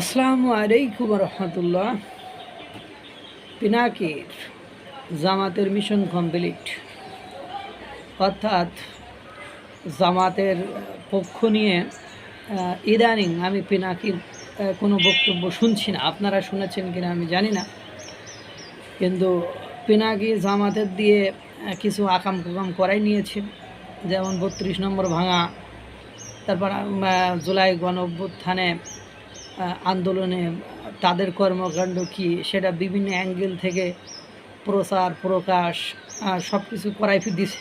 আসসালামু আলাইকুম রহমতুল্লাহ। পিনাকির জামাতের মিশন কমপ্লিট। অর্থাৎ জামাতের পক্ষ নিয়ে ইদানিং আমি পিনাকির কোনো বক্তব্য শুনছি না। আপনারা শুনেছেন কিনা আমি জানি না। কিন্তু পিনাকি জামাতের দিয়ে কিছু আকাম কুকাম করাই নিয়েছে। যেমন বত্রিশ নম্বর ভাঙা, তারপর জুলাই গণ অভ্যুত্থানে আন্দোলনে তাদের কর্মকাণ্ড কী সেটা বিভিন্ন অ্যাঙ্গেল থেকে প্রচার, প্রকাশ সব কিছু করাই দিছে।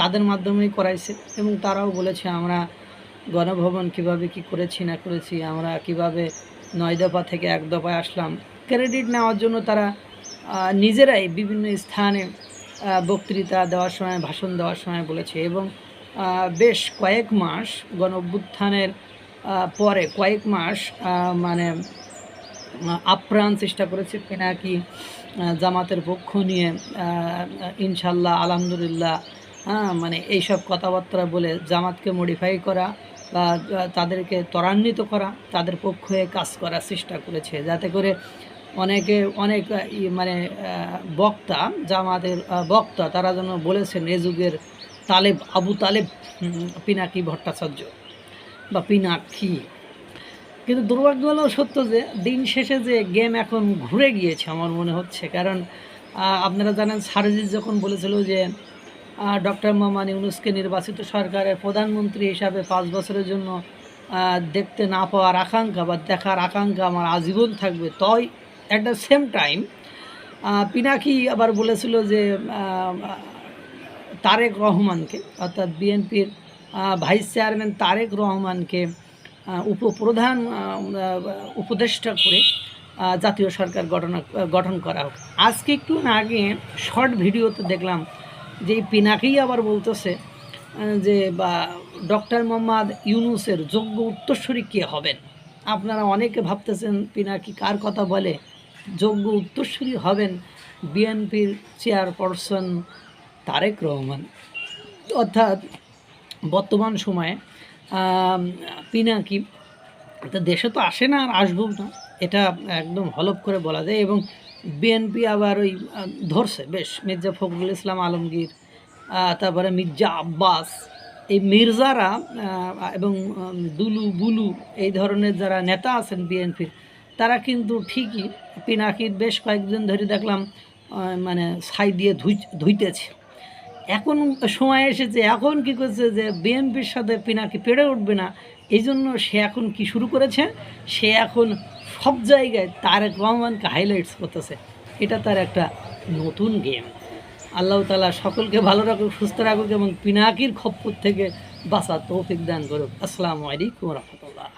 তাদের মাধ্যমেই করাইছে এবং তারাও বলেছে, আমরা গণভবন কীভাবে কি করেছি না করেছি, আমরা কীভাবে নয় দফা থেকে এক দফায় আসলাম। ক্রেডিট নেওয়ার জন্য তারা নিজেরাই বিভিন্ন স্থানে বক্তৃতা দেওয়ার সময়, ভাষণ দেওয়ার সময় বলেছে এবং বেশ কয়েক মাস গণ পরে কয়েক মাস মানে আপ্রাণ চেষ্টা করেছে পিনাকি জামাতের পক্ষ নিয়ে ইনশাল্লাহ আলহামদুলিল্লাহ হ্যাঁ মানে এইসব কথাবার্তা বলে জামাতকে মডিফাই করা বা তাদেরকে ত্বরান্বিত করা, তাদের পক্ষে কাজ করার চেষ্টা করেছে। যাতে করে অনেকে, অনেক মানে বক্তা, জামাতের বক্তা, তারা যেন বলেছেন এ যুগের তালেব, আবু তালেব পিনাকি ভট্টাচার্য। বা পিনাক্ষী। কিন্তু দুর্ভাগ্য হলো সত্য যে, দিন শেষে যে গেম এখন ঘুরে গিয়েছে আমার মনে হচ্ছে। কারণ আপনারা জানেন সারজিৎ যখন বলেছিল যে ডক্টর মোহাম্মদ ইউনুসকে নির্বাচিত সরকারের প্রধানমন্ত্রী হিসাবে পাঁচ বছরের জন্য দেখতে না পাওয়ার আকাঙ্ক্ষা বা দেখার আকাঙ্ক্ষা আমার আজীবন থাকবে। তই at the same time Pinaki আবার বলেছিল যে তারেক রহমানকে, অর্থাৎ বিএনপির ভাইস চেয়ারম্যান তারেক রহমানকে উপপ্রধান উপদেষ্টা করে জাতীয় সরকার গঠন গঠন করা হোক। আজকে একটু আগে শর্ট ভিডিওতে দেখলাম যে পিনাকেই আবার বলতেছে যে, বা, ডক্টর মোহাম্মদ ইউনুসের যোগ্য উত্তরসূরি কে হবেন? আপনারা অনেকে ভাবতেছেন পিনাকি কার কথা বলে? যোগ্য উত্তরসূরি হবেন বিএনপির চেয়ারপারসন তারেক রহমান। অর্থাৎ বর্তমান সময়ে পিনাকি তো দেশে তো আসে না আর আসব না, এটা একদম হলপ করে বলা যায় এবং বিএনপি আবার ওই ধরছে, বেশ, মির্জা ফখরুল ইসলাম আলমগীর তারপরে মির্জা আব্বাস, এই মির্জারা এবং দুলু, বুলু, এই ধরনের যারা নেতা আছেন বিএনপির তারা কিন্তু ঠিকই পিনাকির বেশ কয়েকদিন ধরে দেখলাম মানে ছাই দিয়ে ধুই ধুইতেছে। এখন সময় এসেছে, এখন কি করছে যে বিএনপির সাথে পিনাকি পেরে উঠবে না, এই জন্য সে এখন কি শুরু করেছে? সে এখন সব জায়গায় তারেক রহমানকে হাইলাইটস করতেছে। এটা তার একটা নতুন গেম আল্লাহ তালা সকলকে ভালো রাখুক, সুস্থ রাখুক এবং পিনাকির খপ্পর থেকে বাঁচা তৌফিক দান করুক। আসসালামু আলাইকুম রহমতুল্লাহ।